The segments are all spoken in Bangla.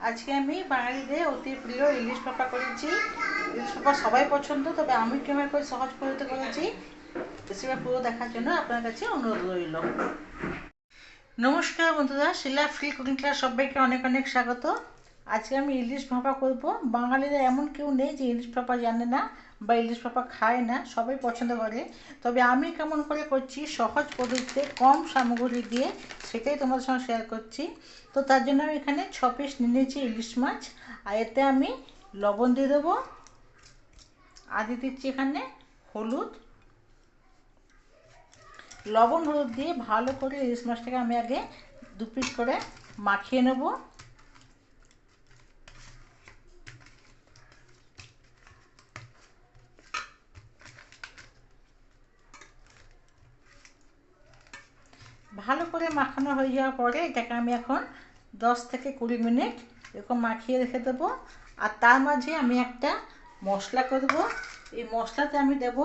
আজকে আমি বাঙালিদের অতি প্রিয় ইলিশ পাপা করেছি। ইলিশ পাপা সবাই পছন্দ, তবে আমি কেমন করে সহজ পদ্ধতি করেছি, রেসিপি পুরো দেখার জন্য আপনার কাছে অনুরোধ রইল। নমস্কার বন্ধুরা, শিলা ফ্রি কুকিং ক্লাস সবাইকে অনেক অনেক স্বাগত। আজকে আমি ইলিশ ভাপা করব। বাঙালিরা এমন কেউ নেই যে ইলিশ ভাপা জানে না বা ইলিশ ভাপা খায় না, সবাই পছন্দ করে। তবে আমি কেমন করে করছি, সহজ পদ্ধতিতে কম সামগ্রী দিয়ে সেটাই তোমাদের সঙ্গে শেয়ার করছি। তো তার জন্য আমি এখানে ছ পিস নিয়ে নিয়েছি ইলিশ মাছ। আর এতে আমি লবণ দিয়ে দেবো। আর দিয়ে দিচ্ছি এখানে হলুদ। লবণ হলুদ দিয়ে ভালো করে ইলিশ মাছটাকে আমি আগে দু পিস করে মাখিয়ে নেব। ভালো করে মাখানো হয়ে যাওয়ার পরে এটাকে আমি এখন দশ থেকে কুড়ি মিনিট এরকম মাখিয়ে রেখে দেবো। আর তার মাঝে আমি একটা মশলা করব এই মশলাতে আমি দেব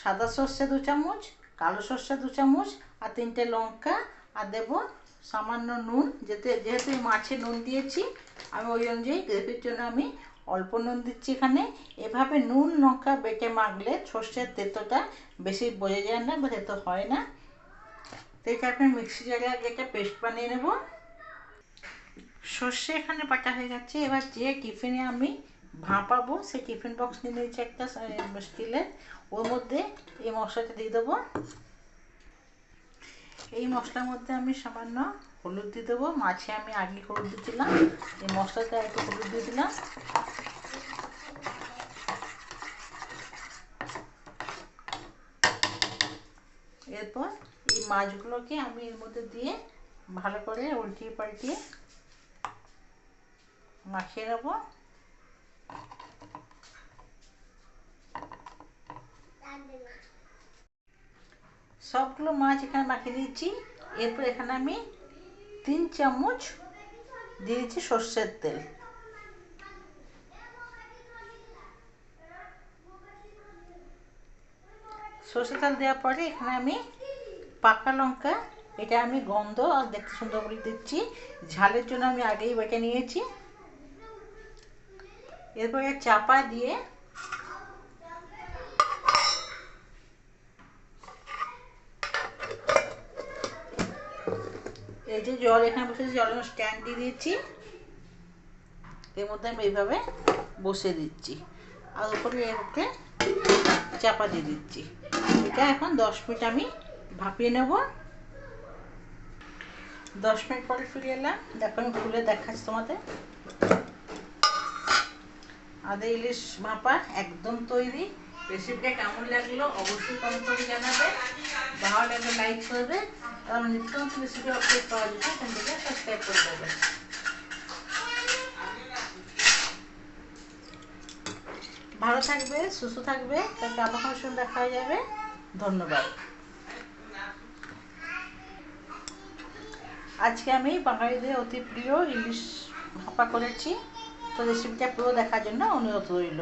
সাদা সর্ষে দু চামচ, কালো সর্ষে দু চামচ আর তিনটে লঙ্কা। আর দেব সামান্য নুন, যেতে, যেহেতু মাছে নুন দিয়েছি, আমি ওই অনুযায়ী গ্রেভির জন্য আমি অল্প নুন দিচ্ছি এখানে। এভাবে নুন, লঙ্কা বেটে মাখলে সর্ষের তেতোটা বেশি বোঝা যায় না বা তেতো হয় না। তো এটা আপনি মিক্সি জারে আগে একটা পেস্ট বানিয়ে নেব। সর্ষে এখানে বাটা হয়ে গেছে। এবার যে টিফিনে আমি ভাপাবো, সেই টিফিন বক্স নিয়ে নিয়েছি একটা স্টিলের। ওর মধ্যে এই মশলাটা দিয়ে দেবো। এই মশলার মধ্যে আমি সামান্য হলুদ দিয়ে দেবো। মাছে আমি আগে হলুদ দিয়েছিলাম এই মশলাতে একটু হলুদ দিয়ে দিলাম। এরপর মাছগুলোকে আমি এর মধ্যে দিয়ে ভালো করে উল্টিয়ে পাল্টিয়ে মাখিয়ে নেব। সবগুলো মাছ এখানে মাখিয়ে দিয়েছি এরপর এখানে আমি তিন চামচ দিয়েছি সর্ষের তেল। সর্ষের তেল দেওয়ার পরে এখানে আমি পাকা লঙ্কা, এটা আমি গন্ধ আর দেখতে সুন্দর করে দিচ্ছি। ঝালের জন্য আমি আগেই বেটে নিয়েছি। এরপরে চাপা দিয়ে এই যে জল এখানে বসেছি, জলের স্ট্যান্ড দিয়ে দিয়েছি। এর মধ্যে আমি এইভাবে বসে দিচ্ছি। আর উপরে এরপরে চাপা দিয়ে দিচ্ছি। এটা এখন দশ মিনিট আমি ভাপিয়ে নেব। দশ মিনিট পরে ফিরে এলাম। দেখো, আমি খুলে দেখাচ্ছি তোমাদের। আদা ইলিশ ভাপা একদম তৈরি। রেসিপিটা কেমন লাগল অবশ্যই কমেন্ট করে জানাবে। ভালো লাগলে লাইক করবে। আমার নিত্য নতুন রেসিপি আপডেট পাওয়ার জন্য চ্যানেলটিকে সাবস্ক্রাইব করে দেবে। ভালো থাকবে, সুস্থ থাকবে। তাকে আবার কোনো দেখা যাবে। ধন্যবাদ। আজকে আমি বাঙালিদের অতি প্রিয় ইলিশ ভাপা করেছি। তো রেসিপিটা পুরো দেখার জন্য অনুরোধ রইল।